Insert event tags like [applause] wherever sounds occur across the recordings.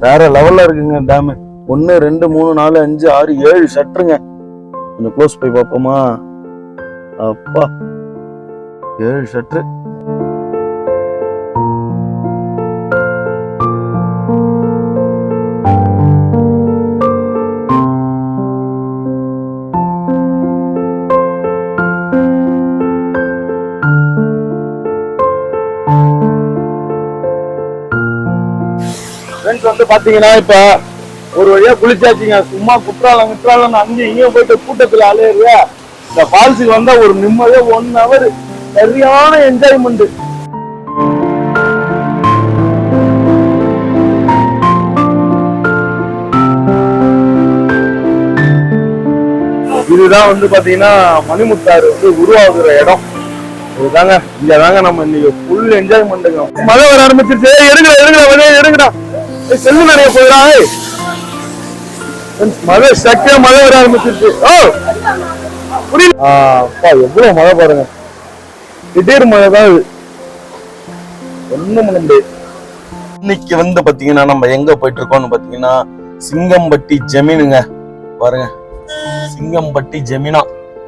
வேற லெவல்ல இருக்குங்க டேமு ஒன்னு ரெண்டு மூணு நாலு அஞ்சு ஆறு ஏழு ஷட்டருங்க கொஞ்சம் க்ளோஸ் போய் பார்ப்போமா? அப்பா. ஏழு ஷட்டரு பாத்தீங்கன்னா இப்ப ஒரு வழியா குளிச்சாச்சுங்க. சும்மா குற்றாலம் குற்றாலம் அங்கேயும் இங்கேயும் போயிட்டு கூட்டத்துல அலையுறியா இந்த ஃபால்ஸுக்கு வந்தா ஒரு நிம்மதியா ஒன் ஹவர் சரியான என்ஜாய்மெண்ட் இதுதான் வந்து பாத்தீங்கன்னா மணிமுத்தாறு வந்து உருவாகுற இடம். இதுதாங்க இங்க தாங்க நம்ம இன்னைக்கு ஃபுல் என்ஜாய்மெண்ட்டுங்க மழை வர ஆரம்பிச்சிருச்சு. எடுங்கடா எடுங்கடா வழியே எடுங்கடா. செல்லு நிறைய போயிடா மழை சக்கியா மழை வர ஆரம்பிச்சிருச்சு ஓ! புரியல அப்பா எவ்வளவு மழை பாருங்க. திடீர் மழை தான் இது ஒண்ணும் பண்ண முடியாது இன்னைக்கு வந்து பாத்தீங்கன்னா நம்ம எங்க போயிட்டு இருக்கோம்னு பாத்தீங்கன்னா சிங்கம்பட்டி ஜமீனுங்க. பாருங்க. சிங்கம்பட்டி ஜமீனா.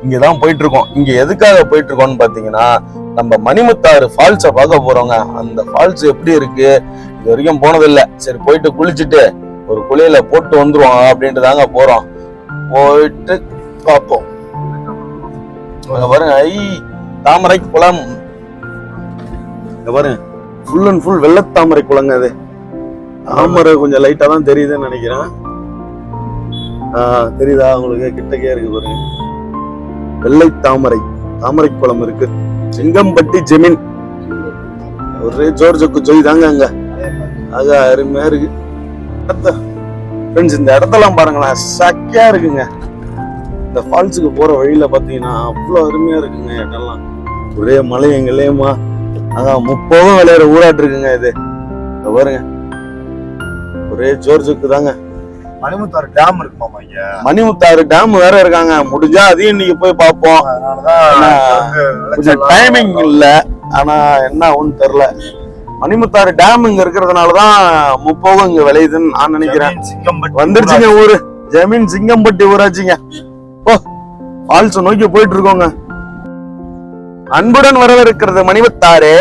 இங்கதான் போயிட்டு இருக்கோம் இங்க எதுக்காக போயிட்டு இருக்கோம்னு பாத்தீங்கன்னா நம்ம மணிமுத்தாறு ஃபால்ஸ பார்க்க போறோங்க. அந்த ஃபால்ஸ் எப்படி இருக்கு? இது வரைக்கும் போனதில்லை. சரி போயிட்டு குளிச்சுட்டு ஒரு குளியல போட்டு வந்துருவோம் அப்படின்ட்டு தாங்க போறோம். போயிட்டு பார்ப்போம் பாருங்க ஐ தாமரை குளம். பாருங்க ஃபுல் அண்ட் ஃபுல் வெள்ளத்தாமரை குளங்க அது தாமரை கொஞ்சம் லைட்டா தான் தெரியுதுன்னு நினைக்கிறேன். ஆஹ் தெரியுதா உங்களுக்கு? கிட்டக்கே இருக்கு பாருங்க. வெள்ளை தாமரை தாமரை குளம் இருக்கு. செங்கம்பட்டி ஜெமீன். ஒரே ஜோர் ஜக்கு ஜொய் தாங்க அங்க. ஆக அருமையா இருக்கு. ஃப்ரெண்ட்ஸ் இந்த இடத்தெல்லாம் பாருங்களேன் சக்கையா இருக்குங்க. இந்த ஃபால்ஸுக்கு போற வழியில பாத்தீங்கன்னா அவ்வளவு அருமையா இருக்குங்க இடம்லாம். ஒரே மலை எங்களையுமா அதான் முப்போதும் விளையாடுற ஊராட்டு இருக்குங்க இது. பாருங்க. ஒரே ஜோர் ஜக்கு தாங்க. மணிமுத்தாறு டேம் இருக்குமாமா இங்க மணிமுத்தாறு டேம் வேற இருக்காங்க. முடிஞ்சா அதையும் இன்னைக்கு போய் பார்ப்போம். டைமிங் இல்ல. ஆனா என்ன ஒண்ணு தெரியல. மணிமுத்தாறு டேம் இங்க இருக்கிறதுனாலதான் முப்போகம் இங்க விளையுதுன்னு நான் நினைக்கிறேன். வந்துருச்சுங்க ஊரு. ஜமீன் சிங்கம்பட்டி ஊராட்சிங்க. ஓ ஃபால்ஸ் நோக்கி போயிட்டு இருக்கோங்க அன்புடன் வரவிருக்கிறது மணிமுத்தாறு.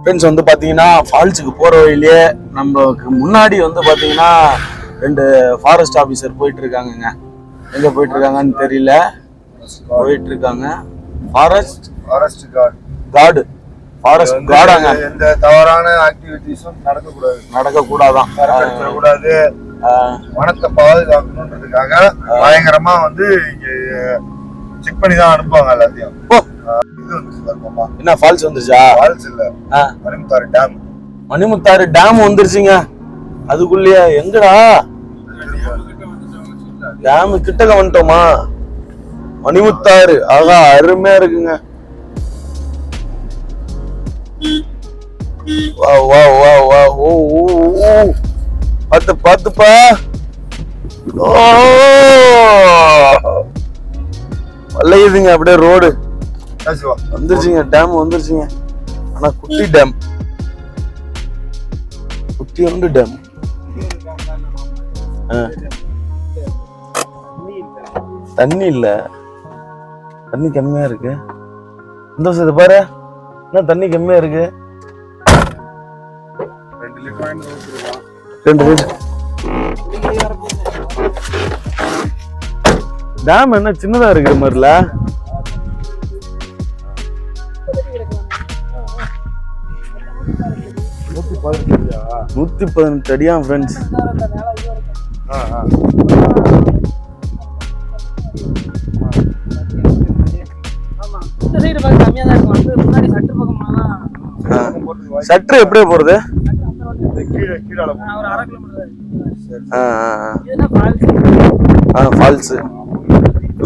ஃப்ரெண்ட்ஸ் வந்து பாத்தீங்கன்னா ஃபால்ஸுக்கு போற வழியிலே நமக்கு முன்னாடி வந்து பாத்தீங்கன்னா ரெண்டு ஃபாரஸ்ட் ஆபீசர் போயிட்டு இருக்காங்கங்க எங்க போயிட்டு இருக்காங்கன்னு தெரியல. போயிட்டு இருக்காங்க forest forest guard guard forest கார்டாங்க எந்த தவறான ஆக்டிவிட்டிஸும் நடக்கக்கூடாது. நடக்க கூடாதான் கூடாது வனத்தை பாதுகாக்கணுன்றதுக்காக பயங்கரமா வந்து இங்க செக் பண்ணி தான் அனுப்புவாங்க எல்லாத்தையும். இது வந்து என்ன ஃபால்ஸ் வந்துருச்சா? ஃபால்ஸ் இல்ல. மணிமுத்தாறு டேம் மணிமுத்தாறு டேம் வந்துருச்சுங்க. அதுக்குள்ளேயே எங்கடா? டேம் கிட்டக்க வந்துட்டோமா? மணிமுத்தாறு. ஆகா அருமையா இருக்குங்க. வா வா வா வா ஓ ஓ ஓ பார்த்து பார்த்துப்பா. ஓ. வளையுதுங்க அப்படியே ரோடு. வந்துருச்சுங்க டேம் வந்துருச்சுங்க. ஆனா குட்டி டேம் குட்டி உண்டு டேம் தண்ணி இல்ல. தண்ணி கம்மியா இருக்கு. இந்த வருஷம் பாரு. என்ன தண்ணி கம்மியா இருக்கு? ரெண்டு லிட்டர் டேம் என்ன சின்னதா இருக்கிற மாதிரில? நூத்தி பதினெட்டு அடியா ஃப்ரெண்ட்ஸ் ஆ, ஆ. இந்த சைடு பார்க்க கம்மியா தான் இருக்கும். வந்து முன்னாடி சற்று எப்படியே போறது? ஃபால்ஸ் ஆ ஆ ஃபால்ஸ்.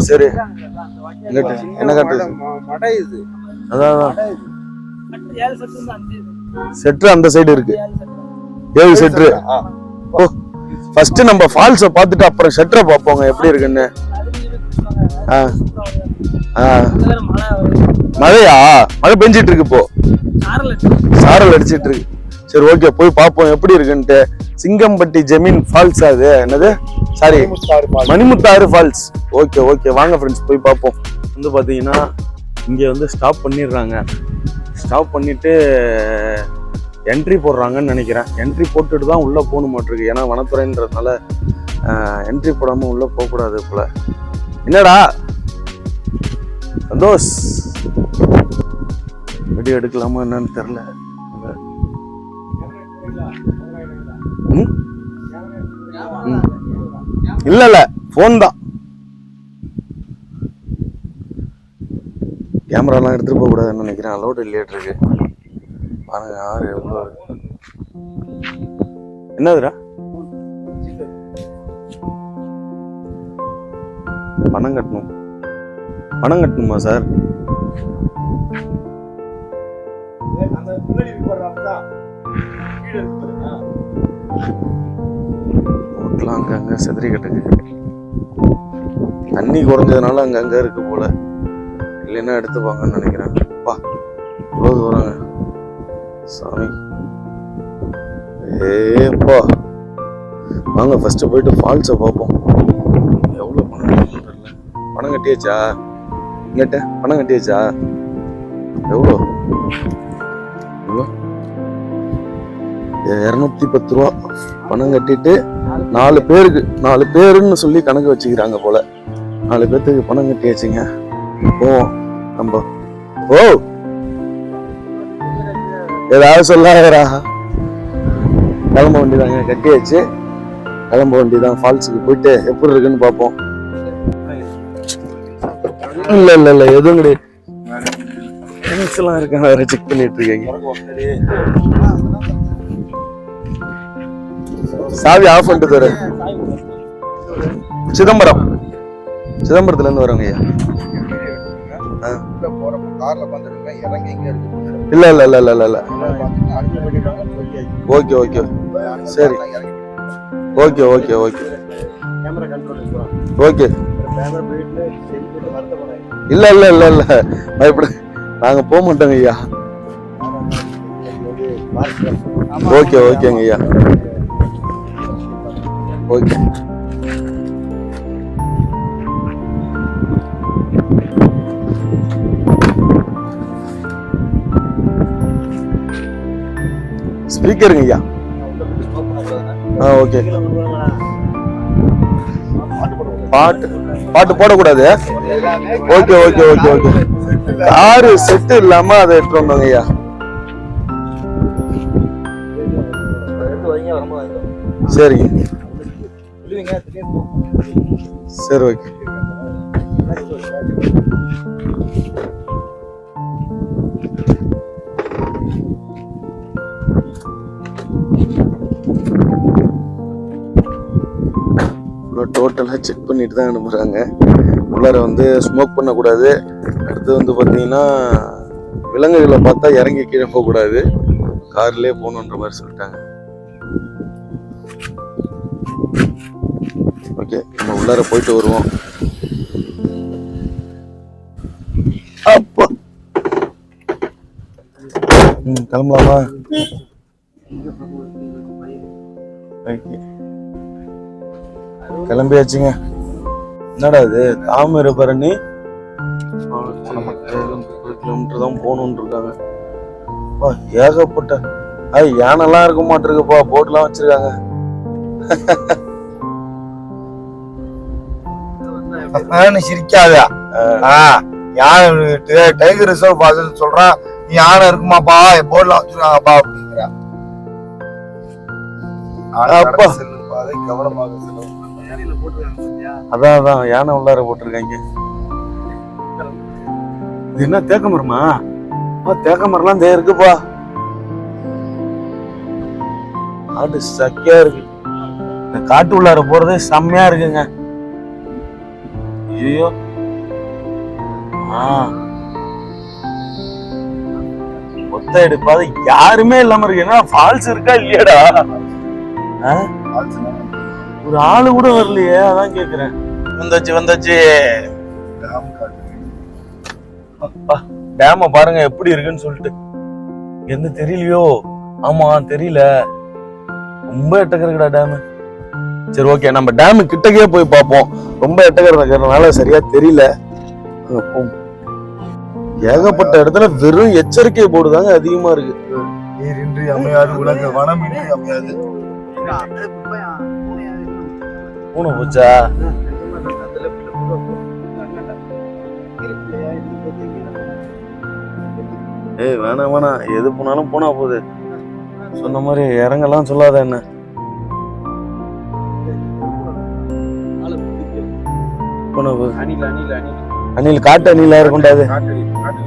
சரி என்ன இது அதான் செட்ரு அந்த சைடு இருக்கு. ஏழு செட்ரு. ஓ ஃபர்ஸ்ட் நம்ம ஃபால்ஸை பார்த்துட்டு அப்புறம் ஷட்டரை பார்ப்போங்க எப்படி இருக்குன்னு. ஆ ஆ. மழையா? மழை பெஞ்சிட்டு இருக்கு இப்போ. சாரல் அடிச்சு. சாரல் அடிச்சிட்டு இருக்கு. சரி ஓகே போய் பார்ப்போம். எப்படி இருக்குன்ட்டு. சிங்கம்பட்டி ஜெமீன் ஃபால்ஸ் அது. என்னது? Sorry Manimuthar fall. Manimuthar falls. Okay okay. வாங்க ஃப்ரெண்ட்ஸ் போய் பார்ப்போம். வந்து பார்த்தீங்கன்னா இங்கே வந்து ஸ்டாப் பண்ணிடுறாங்க. ஸ்டாப் பண்ணிட்டு என்ட்ரி போடுறாங்கன்னு நினைக்கிறேன். என்ட்ரி போட்டுட்டு தான் உள்ளே போகணும் மாட்டிருக்கு ஏன்னா வனத்துறைன்றதுனால என்ட்ரி போடாமல் உள்ளே போகக்கூடாது போல. என்னடா? சந்தோஷ். வெடி எடுக்கலாமா என்னன்னு தெரில இல்லை இல்லை. ஃபோன் தான். கேமராலாம் எடுத்துகிட்டு போக கூடாதுன்னு நினைக்கிறேன். அலோடு இல்லையாட்டு இருக்கு. பாருங்க யாரு எவ்வளோ இருக்கு என்னதுடா? பணம் கட்டணும். பணம் கட்டணுமா சார் அந்த முன்னாடி இருக்கு கீழே செதறி கிடக்கு. தண்ணி குறைஞ்சதுனால அங்கங்கே இருக்கு போல. இல்லைன்னா எடுத்துப்பாங்கன்னு நினைக்கிறேன். பா இவ்வளோ தூரங்க சாமி. ஏப்பா வாங்க ஃபர்ஸ்ட் போயிட்டு ஃபால்ஸை பார்ப்போம். எவ்வளோ பணம் பணம் கட்டியாச்சா? கேட்டேன். பணம் கட்டியாச்சா? எவ்வளோ? எவ்வளோ? இரநூத்தி பத்து ரூபா. பணம் கட்டிட்டு நாலு பேருக்கு நாலு பேருன்னு சொல்லி கணக்கு வச்சுக்கிறாங்க போல. நாலு பேர்த்துக்கு பணம் கட்டியாச்சுங்க. போவோம். ஓ நம்ம ஓ ஏதாவது சொல்லாதரா கிளம்ப வேண்டியதாங்க. கட்டியாச்சு. கிளம்ப வேண்டியதான். ஃபால்ஸுக்கு போயிட்டு எப்படி இருக்குன்னு பார்ப்போம். இல்ல இல்ல இல்ல எதுவும் கிடையாது. Friends எல்லாம் இருக்காங்க வேற செக் பண்ணிட்டு இருக்கீங்க. சாவி ஆஃப் பண்ணிட்டு தர சிதம்பரம். சிதம்பரத்துல இருந்து வரவங்க ஐயா. இல்ல இல்ல இல்ல இல்ல இல்ல இல்ல. Okay okay. சரி. Okay okay okay. ஓகே. இல்ல இல்ல இல்ல இல்ல. பயப்பட நாங்க போக மாட்டோங்க ஐயா. ஓகே ஓகேங்க ஐயா. ஓகே ஸ்பீக்கருங்க ஐயா. ஆ ஓகே பாட்டு பாட்டு போடக்கூடாது. Okay okay okay okay. Car set இல்லாம அதை எடுத்துட்டு வந்தோங்க ஐயா? சரிங்க. சரி ஓகே. டோட்டலாக செக் பண்ணிட்டு தான் அனுப்புகிறாங்க உள்ளார வந்து ஸ்மோக் பண்ணக்கூடாது. அடுத்து வந்து பார்த்தீங்கன்னா விலங்குகளை பார்த்தா இறங்கி கீழே போகக்கூடாது. கார்லேயே போகணுன்ற மாதிரி சொல்லிட்டாங்க. ஓகே நம்ம உள்ளார போயிட்டு வருவோம். அப்பா. ம் கிளம்பலாமா? ஓகே கிளம்பியாச்சுங்க. என்னடா இது? தாமிரபரணி கிலோமீட்டர் தான் போகணுன்னு இருக்காங்க ஏகப்பட்ட. ஐய் யானைலாம் இருக்க மாட்டிருக்குப்பா. போட்லாம் வச்சிருக்காங்க. சிரிக்காத யானை டை- டைகர் ரிசர்வ் பார்த்து சொல்றான் நீ யானை இருக்குமாப்பா? போர்ட்லாம் வச்சிருக்காங்கப்பா அப்படிங்கிற. கவனமாக செல்லும். அதான் அதான். யானை உள்ளார போட்டிருக்காங்க. இது என்ன தேக்க மரமா தேக்க மரம்லாம் தே இருக்குப்பா. அது சக்கையா இருக்கு. இந்த காட்டு உள்ளார போறதே செம்மையா இருக்குங்க. ஐயோ ஆ. ஒத்த எடுப்பாது யாருமே இல்லாம இருக்கு. என்ன ஃபால்ஸ் இருக்கா இல்லையாடா? ஆ? ஒரு ஆளு கூட வரலையே அதான் கேக்குறேன். வந்தாச்சு வந்தாச்சு. அப்பா டேம பாருங்க எப்படி இருக்குன்னு சொல்லிட்டு. என்ன தெரியலையோ? ஆமா தெரியல. ரொம்ப எட்டக்கறக்கடா டேம். சரி ஓகே நம்ம டேம் கிட்டக்கே போய் பார்ப்போம். ரொம்ப எட்டக்கறதுனால சரியா தெரியல. ஏகப்பட்ட இடத்துல வெறும் எச்சரிக்கை போர்டு தாங்க அதிகமா இருக்கு. நீரின்றி அமையாது உலக வனம் இன்றி அமையாது பூனை பூச்சா ஏய் வேணாம் வேணாம் எது போனாலும் போனா போகுது. சொன்ன மாதிரி இறங்கலாம் சொல்லாத என்ன? போனா போகுது அணில் அணில் அணில் காட்டு அணிலா இருக்கும்டாது காட்டு காட்டு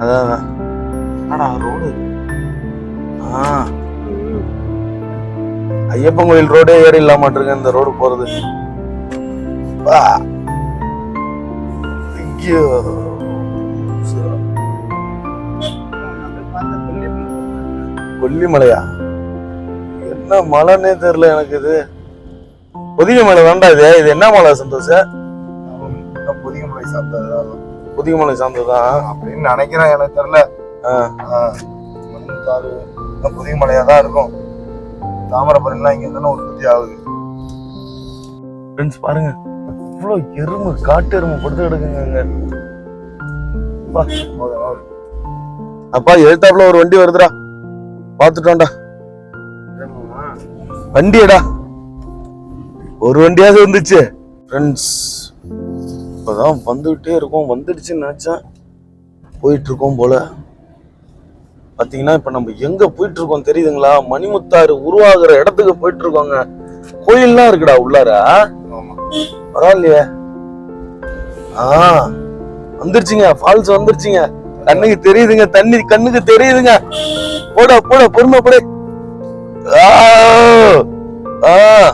அதான். அதான். ரோடு ஆ. ஐயப்பன் கோயில் ரோடே ஏறி இல்லாம இருக்கு இந்த ரோடு போறது. ஐயோ. கொல்லிமலையா? என்ன மலைன்னே தெரியல எனக்கு இது. புதிய மலை தான்டா இது. இது என்ன மலை சந்தோஷ? புதிய மலை சாப்பிட்டது புதிய மலை சார்ந்ததுதான் அப்படின்னு நினைக்கிறேன் எனக்கு தெரியல. புதிய மலையா தான் இருக்கும். தாமிரபரணிலாம் இங்க இருந்தாலும் உற்பத்தி ஆகுது. ஃப்ரெண்ட்ஸ் பாருங்க. இவ்வளோ எருமை காட்டு எருமை படுத்து கிடக்குங்க. அப்பா எழுத்தாப்புல ஒரு வண்டி வருதுடா. பார்த்துட்டோம்டா வண்டியடா. ஒரு வண்டியாவது வந்துச்சு. ஃப்ரெண்ட்ஸ் இப்போதான் வந்துகிட்டே இருக்கோம். வந்துடுச்சுன்னு நினைச்சேன். போயிட்டு இருக்கோம் போல. பாத்தீங்கன்னா இப்ப நம்ம எங்க போயிட்டு இருக்கோம் தெரியுதுங்களா? மணிமுத்தாறு உருவாகிற இடத்துக்கு போயிட்டு இருக்கோங்க கோயில்லாம் இருக்குடா உள்ளார. பரவாயில்லையே. ஆ வந்துருச்சுங்க. ஃபால்ஸ் வந்துருச்சுங்க. கண்ணுக்கு தெரியுதுங்க தண்ணி கண்ணுக்கு தெரியுதுங்க. போட போட பொறுமை போட. ஆ ஆ.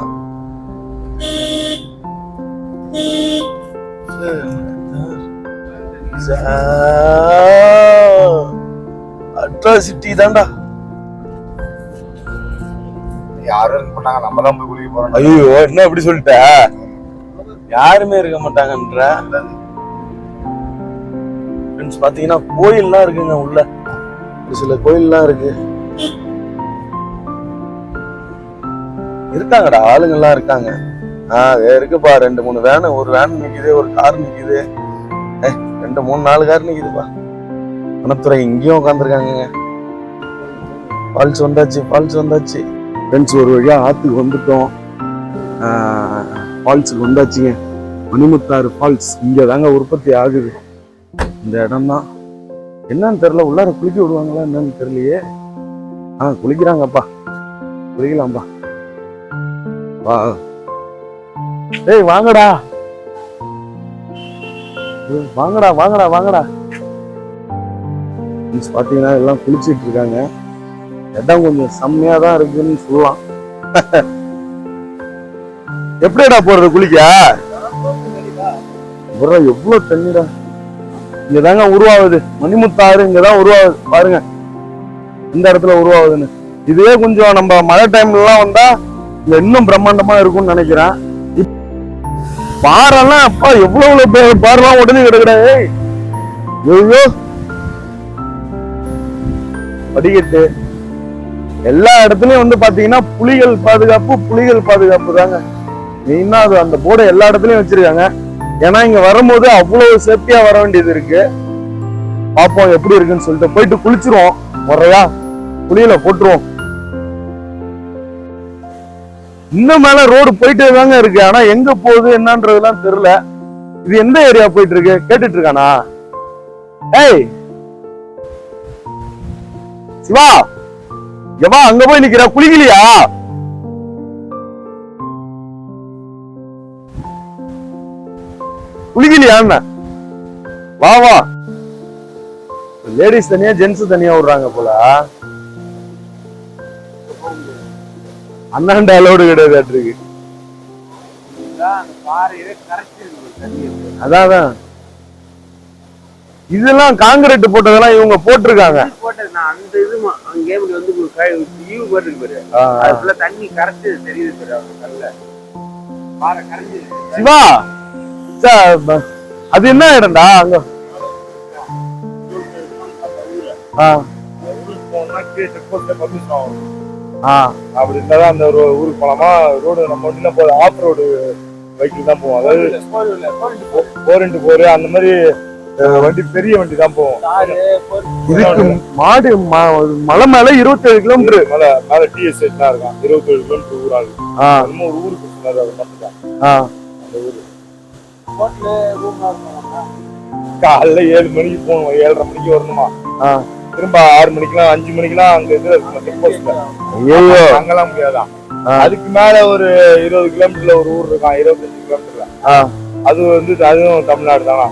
அட்ராசிட்டி தான்டா. யாரும் இருக்க மாட்டாங்க நம்ம தான் போய் குளிக்க போறோம் ஐயோ என்ன அப்படி சொல்லிட்ட? யாருமே இருக்க மாட்டாங்கன்ற. ஃப்ரெண்ட்ஸ் பாத்தீங்கன்னா கோயில்லாம் இருக்குங்க உள்ள. ஒரு சில கோயில்லாம் இருக்கு. இருக்காங்கடா ஆளுங்கெல்லாம் இருக்காங்க. ஆ இதோ இருக்குப்பா ரெண்டு மூணு வேனு ஒரு வேன் நிக்குது ஒரு கார் நிக்குது. ரெண்டு மூணு நாலு கார் நிக்குதுப்பா. வனத்துறை இங்கேயும் உட்காந்துருக்காங்க ஃபால்ஸ் வந்தாச்சு ஃபால்ஸ் வந்தாச்சு. ஃப்ரெண்ட்ஸ் ஒரு வழியா ஆற்றுக்கு வந்துட்டோம். ஃபால்ஸுக்கு வந்தாச்சுங்க. மணிமுத்தாறு ஃபால்ஸ் இங்கே தாங்க உற்பத்தி ஆகுது. இந்த இடம் தான் என்னன்னு தெரியல உள்ளார குளிக்க விடுவாங்களா என்னன்னு தெரியலையே. ஆ குளிக்கிறாங்கப்பா. குளிக்கலாம்ப்பா வா. ஏய் வாங்கடா. வாங்கடா வாங்கடா வாங்கடா. Friends, பார்த்தீங்கன்னா எல்லாம் குளிச்சிட்டு இருக்காங்க. இடம் கொஞ்சம் செம்மையா தான் இருக்குன்னு சொல்லலாம். [laughs] எப்படிடா போறது குளிக்க? bro, எவ்வளவு தண்ணிடா. இங்கதாங்க உருவாகுது. மணிமுத்தாறு இங்கதான் உருவாகுது. பாருங்க. இந்த இடத்துல உருவாகுதுன்னு. இதுவே கொஞ்சம் நம்ம மழை டைம்ல எல்லாம் வந்தா இங்க இன்னும் பிரம்மாண்டமா இருக்கும்னு நினைக்கிறேன். இப்- அப்பா எவ்வளவு எவ்வளவு பாறைலாம் உடனே கிடக்குடா ஐயோ. படிக்கட்டு. எல்லா இடத்துலயும் வந்து பாத்தீங்கன்னா புலிகள் பாதுகாப்பு புலிகள் பாதுகாப்பு தாங்க. மெயினா அது அந்த போர்டை எல்லா இடத்துலயும் வச்சிருக்காங்க. ஏன்னா இங்க வரும்போது அவ்வளவு சேஃப்டியா வர வேண்டியது இருக்கு. பாப்போம் எப்படி இருக்குன்னு சொல்லிட்டு போயிட்டு குளிச்சிருவோம். முறையா குளியல போட்டுருவோம். இன்னும் மேல ரோடு போயிட்டே தாங்க இருக்கு. ஆனா எங்க போகுது என்னன்றதுலாம் தெரியல. இது எந்த ஏரியா போயிட்டு இருக்கு? கேட்டுட்டு இருக்கானா? ஏய் சிவா எவா அங்க போய் நிக்கிற? குளிக்கலையா? குளிக்கலையா என்ன? வா வா. லேடிஸ் தனியா ஜென்ஸ் தனியா விடுறாங்க போல. அண்ணாண்ட அலோடு கிடையாது அதான் அதான். இதெல்லாம் காங்கிரீட் போட்டதெல்லாம் இவங்க போட்டிருக்காங்க. அந்த இது கேமுக்கு வந்து ஈவு போட்டுருக்கு பாரு. ஆ, ஆ. அது ஃபுல்லா தண்ணி கரைச்சு தெரியுது பாரு அவங்க கல்ல பாறை கரைஞ்சு சிவா! அது என்ன இடம்டா? அங்க. அப்படி இருந்தாதான் அந்த ஒரு ஊருக்கு போலாமா? ரோடு நம்ம வண்டியில போற ஆஃப் ரோடு பைக்கில் தான் போவோம். அதாவது ஃபோர் இன்ட்டு ஃபோர் அந்த மாதிரி வண்டி பெரிய வண்டி தான் போவோம் இதுக்கு மாடு ம- மலை மேல இருபத்தேழு கிலோமீட்டர். மேல மேல டிஎஸ் தான் இருக்கான். இருபத்தேழு கிலோமீட்டர் ஊர் நம்ம ஒரு ஊருக்கு சொன்னாரு அது அந்த ஊரு. காலைல ஏழு மணிக்கு போகணும் ஏழரை மணிக்கு வரணுமா. திரும்ப ஆறு மணிக்கெல்லாம் அஞ்சு மணிக்கெல்லாம் அங்க இது இருக்கணும் செக் போஸ்ட்ல ஐயோ அங்கெல்லாம் முடியாதான். அதுக்கு மேல ஒரு இருபது கிலோமீட்டர்ல ஒரு ஊர் இருக்கான் இருபத்தஞ்சு கிலோமீட்டர்ல. அது வந்து அதுவும் தமிழ்நாடு தானா.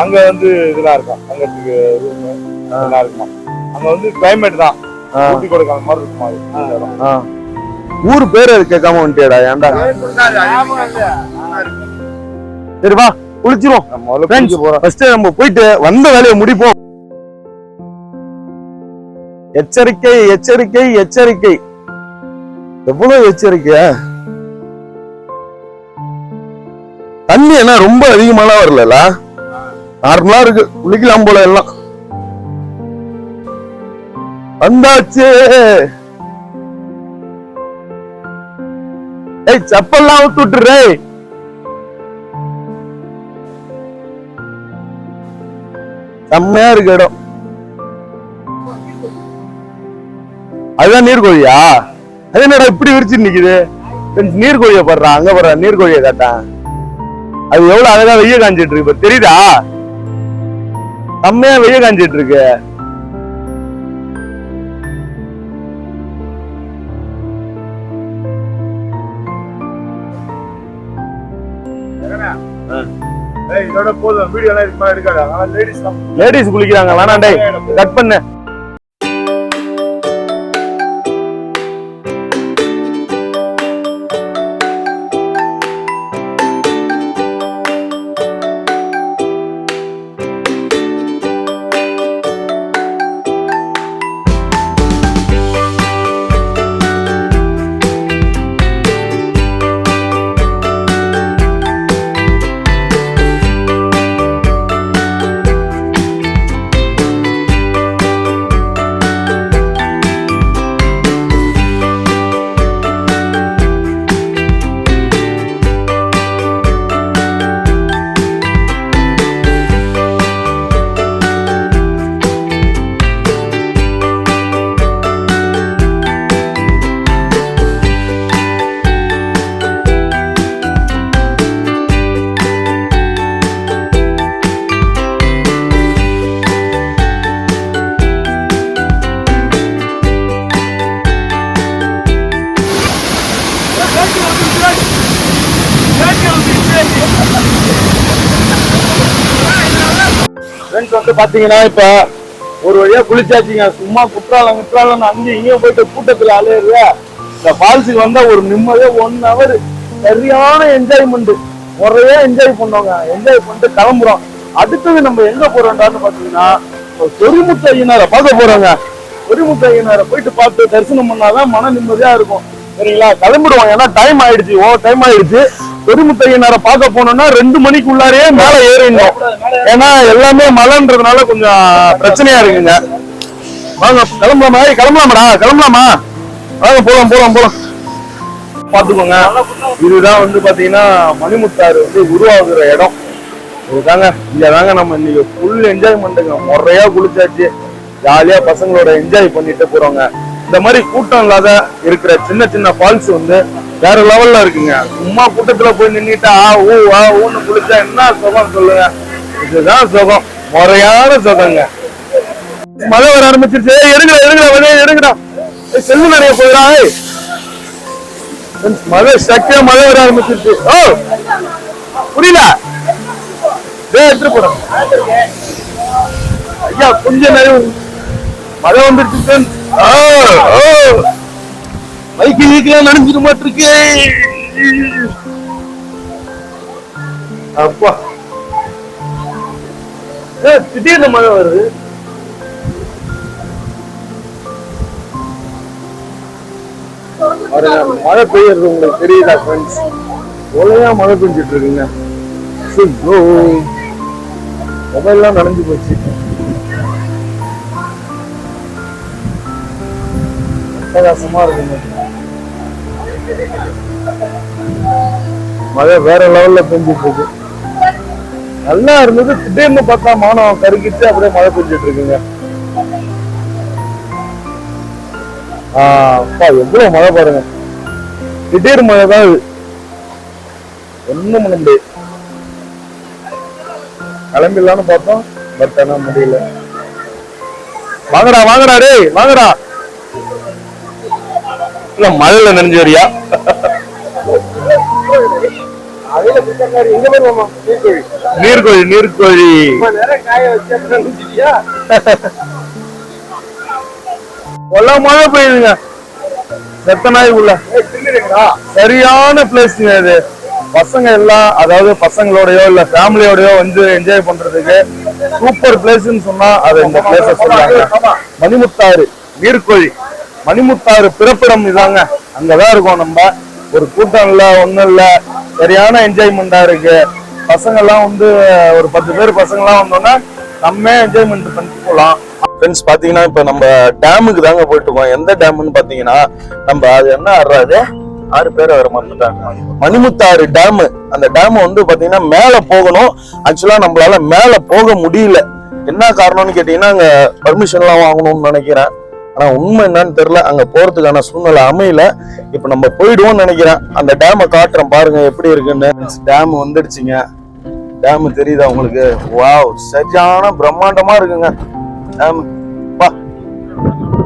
அங்க வந்து இதெல்லாம் இருக்கும். ரூம் இதெல்லாம் இருக்குமா? அங்க வந்து கிளைமேட் தான். ஊட்டி கொடுக்காத மாதிரி இருக்குமா? ஊர் பேர் கேட்காம வந்துட்டியாடா ஏன்டா? சரி வா குளிச்சிரும் ஃபர்ஸ்ட் நம்ம போயிட்டு வந்த வேலையை முடிப்போம். எச்சரிக்கை எச்சரிக்கை எச்சரிக்கை. எவ்வளவு எச்சரிக்கை தண்ணி என்ன ரொம்ப அதிகமாலாம் வரல நார்மலா இருக்கு. குளிக்கலாம் போல எல்லாம். வந்தாச்சு. ஏய் செப்பல்லாம் அவுத்து விட்டுறே செம்மையா இருக்கு இடம். அதுதான் நீர்கோழியா அது என்னடா இப்படி விரிச்சு நிக்குது? நீர்கோழிய படுறா அங்க படுறா நீர்கோழிய கேட்டான். அது எவ்வளவு அழகா வெய்ய காஞ்சிட்டு இருக்கு தெரியுதா? செம்மையா வெய்ய காஞ்சிட்டு இருக்கு. லேடிஸ் குளிக்கிறாங்க. வேணாம் டேய். கட் பண்ணு. பாத்தீங்கன்னா இப்ப ஒரு வழியா குளிச்சாச்சுங்க. சும்மா குற்றாலம் குற்றாலம் அங்கேயும் இங்கேயும் போயிட்டு கூட்டத்துல அலையிற இந்த ஃபால்ஸுக்கு வந்தா ஒரு நிம்மதியா ஒன் ஹவர் சரியான என்ஜாய்மெண்ட் முறையா என்ஜாய் பண்ணோங்க. என்ஜாய் பண்ணிட்டு கிளம்புறோம். அடுத்தது நம்ம எங்க போறோம்டான்னு பாத்தீங்கன்னா ஒரு சொரிமுத்து ஐயனாரை பார்க்க போறோங்க. சொரிமுத்து ஐயனாரை போயிட்டு பார்த்து தரிசனம் பண்ணாதான் மன நிம்மதியா இருக்கும். சரிங்களா? கிளம்பிடுவோம். ஏன்னா டைம் ஆயிடுச்சு. ஓ டைம் ஆயிடுச்சு. சொரிமுத்து பார்க்க போனோம்னா ரெண்டு மணிக்குள்ளாரே மேல ஏறிடணும். ஏன்னா எல்லாமே மழைன்றதுனால கொஞ்சம் பிரச்சனையா இருக்குங்க. வாங்க கிளம்பலாமா? ஏய், கிளம்பலாமாடா? கிளம்பலாமா? வாங்க போலாம் போலாம் போலாம். பாத்துக்கோங்க இதுதான் வந்து பாத்தீங்கன்னா மணிமுத்தாறு வந்து உருவாகுற இடம். இதுதாங்க இங்க தாங்க நம்ம இன்னைக்கு ஃபுல் என்ஜாய்மெண்ட்டுங்க முறையா குளிச்சாச்சு. ஜாலியா பசங்களோட என்ஜாய் பண்ணிட்டு போறோங்க. இந்த மாதிரி கூட்டம் இல்லாத இருக்கிற சின்ன சின்ன ஃபால்ஸ் வந்து வேற லெவல்ல இருக்குங்க. சும்மா கூட்டத்துல போய் நின்றுட்டா ஆ ஊ ஆ ஊன்னு குளிச்சா என்ன சுகம் சொல்லுங்க? இதுதான் சுகம். முறையான சுகங்க. மழை வர ஆரம்பிச்சிருச்சு. எடுங்கடா எடுங்கடா வழியை எடுங்கடா. ஏய், செல்லு நிறைய போயிடா மழை சக்கியா மழை வர ஆரம்பிச்சிருச்சு. ஓ புரியல. எடுத்துட்டு போறோம் ஐயா கொஞ்சம் நேரம். மழை வந்துருச்சு ஓ ஓ பைக்கு வீக்கெல்லாம் நனைஞ்சிட மாட்டிருக்கு அப்பா. திடீர்னு மழை வருது. மழை பெய்யறது உங்களுக்கு தெரியுதா ஃப்ரெண்ட்ஸ் ஒழுங்கா மழை பெஞ்சிட்டு இருக்குங்க. ஐயோ. மொபைல்லாம் நனைஞ்சு போச்சு. அட்டகாசமா இருக்குங்க. மழை வேற லெவல்ல பெஞ்சிட்டு இருக்கு நல்லா இருந்தது. திடீர்னு பார்த்தா மானம் கருக்கிட்டு அப்படியே மழை பெஞ்சிட்டு இருக்குங்க. ஆஹ் அப்பா எவ்வளவு மழை பாருங்க. திடீர் மழை தான் இது. ஒண்ணும் பண்ண முடியாது கிளம்பிடலான்னு பார்த்தோம் பட் ஆனா முடியல. வாங்கடா வாங்கடா டேய் வாங்கடா. இல்ல மழையில நனைஞ்சு வரியா? நீர்கோழி நீர்கோழி எல்லாம் மழை பெய்யுதுங்க. செத்த நாய் உள்ள. சரியான பிளேஸ்ங்க இது. பசங்க எல்லாம் அதாவது பசங்களோடயோ இல்ல ஃபேமிலியோடயோ வந்து என்ஜாய் பண்றதுக்கு சூப்பர் பிளேஸ்னு சொன்னா அது இந்த பிளேஸ சொல்றாங்க மணிமுத்தாறு நீர்க்கோழி. மணிமுத்தாறு பிறப்பிடம் இதாங்க. அங்கதான் இருக்கோம் நம்ம. ஒரு கூட்டம் இல்ல ஒன்றும் இல்ல. சரியான என்ஜாய்மெண்டா இருக்கு. பசங்க எல்லாம் வந்து ஒரு பத்து பேர் பசங்க எல்லாம் வந்தோம்னா நம்ம என்ஜாய்மெண்ட் பண்ணிட்டு போகலாம் ஃப்ரெண்ட்ஸ் பாத்தீங்கன்னா இப்ப நம்ம டேமுக்கு தாங்க போயிட்டு இருக்கோம். எந்த டேம்னு பாத்தீங்கன்னா நம்ம அது என்ன ஆடுறாது ஆறு பேர் வர மறந்துட்டாங்க மணிமுத்தாறு டேம் அந்த டேம் வந்து பாத்தீங்கன்னா மேல போகணும். ஆக்சுவலா நம்மளால மேல போக முடியல. என்ன காரணம்னு கேட்டீங்கன்னா அங்க பர்மிஷன் எல்லாம் வாங்கணும்னு நினைக்கிறேன். ஆனா உண்மை என்னன்னு தெரியல. அங்க போறதுக்கான சூழ்நிலை அமையல. இப்ப நம்ம போயிடுவோம்னு நினைக்கிறேன். அந்த டேமை காட்டுறேன் பாருங்க எப்படி இருக்குன்னு. டேம் வந்துடுச்சுங்க. டேம் தெரியுதா உங்களுக்கு? வாவ் சரியான பிரம்மாண்டமா இருக்குங்க. டேம் பா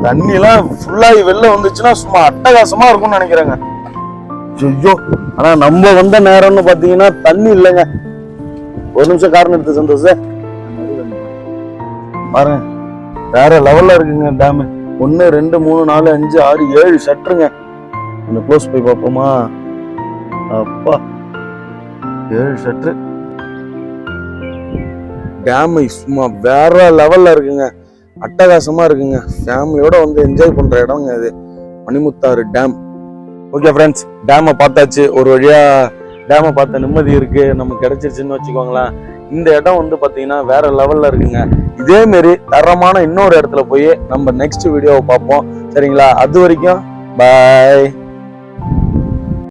தண்ணிலாம் ஃபுல்லாகி வெளில வந்துச்சுன்னா சும்மா அட்டகாசமா இருக்கும்னு நினைக்கிறேங்க. ஐயோ ஆனா நம்ம வந்த நேரம்னு பாத்தீங்கன்னா தண்ணி இல்லைங்க. ஒரு நிமிஷம் காரணம் எடுத்து சந்தோஷம் பாருங்க வேற லெவல்ல இருக்குங்க டேமு ஒன்னு ரெண்டு மூணு நாலு அஞ்சு ஆறு ஏழு ஷட்டருங்க. கொஞ்சம் க்ளோஸ் போய் பார்ப்போமா? அப்பா ஏழு ஷட்ரு டேம் சும்மா வேற லெவல்ல இருக்குங்க. அட்டகாசமா இருக்குங்க. ஃபேமிலியோட வந்து என்ஜாய் பண்ற இடங்க இது மணிமுத்தாறு டேம் ஓகே ஃப்ரெண்ட்ஸ் டேமை பார்த்தாச்சு. ஒரு வழியா டேமை பார்த்த நிம்மதி இருக்கு. நமக்கு கிடைச்சிருச்சுன்னு வச்சுக்கோங்களேன். இந்த இடம் வந்து பார்த்தீங்கன்னா வேற லெவலில் இருக்குங்க. இதே மாரி தரமான இன்னொரு இடத்துல போய் நம்ம நெக்ஸ்ட் வீடியோவை பார்ப்போம். சரிங்களா? அது வரைக்கும் பாய்